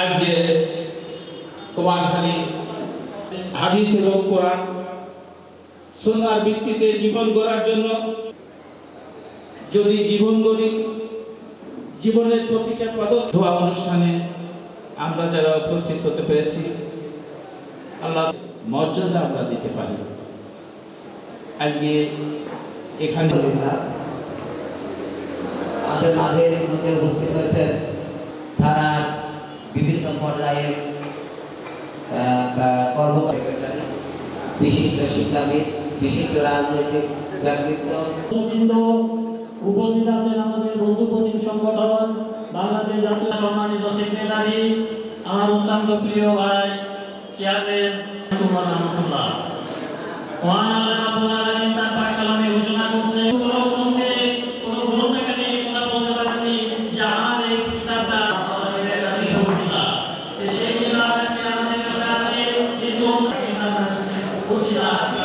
আজকে কুমারখালী হাদিস এবং কোরআন সোনার ভিত্তিতে জীবন গড়ার জন্য যদি জীবন গড়ি, জীবনের প্রতিটা পদক ধোয়া অনুষ্ঠানে আমরা যারা উপস্থিত হতে পেরেছি, আল্লাহ মর্যাদা আমরা দিতে পারি। আজকে এখানে আমাদের মাঝে মধ্যে উপস্থিত হয়েছেন থানার বিভিন্ন পর্যায়ের বিশিষ্ট শিক্ষাবিদ, বিশিষ্ট রাজনৈতিক ব্যক্তিত্ব। উপস্থিত আছেন আমাদের বন্ধু প্রতিম সংগঠন, বাংলাদেশ জাতীয় সম্মানিত সেক্রেটারি, আমার অত্যন্ত প্রিয় ভাই, চেয়ারম্যান こちら。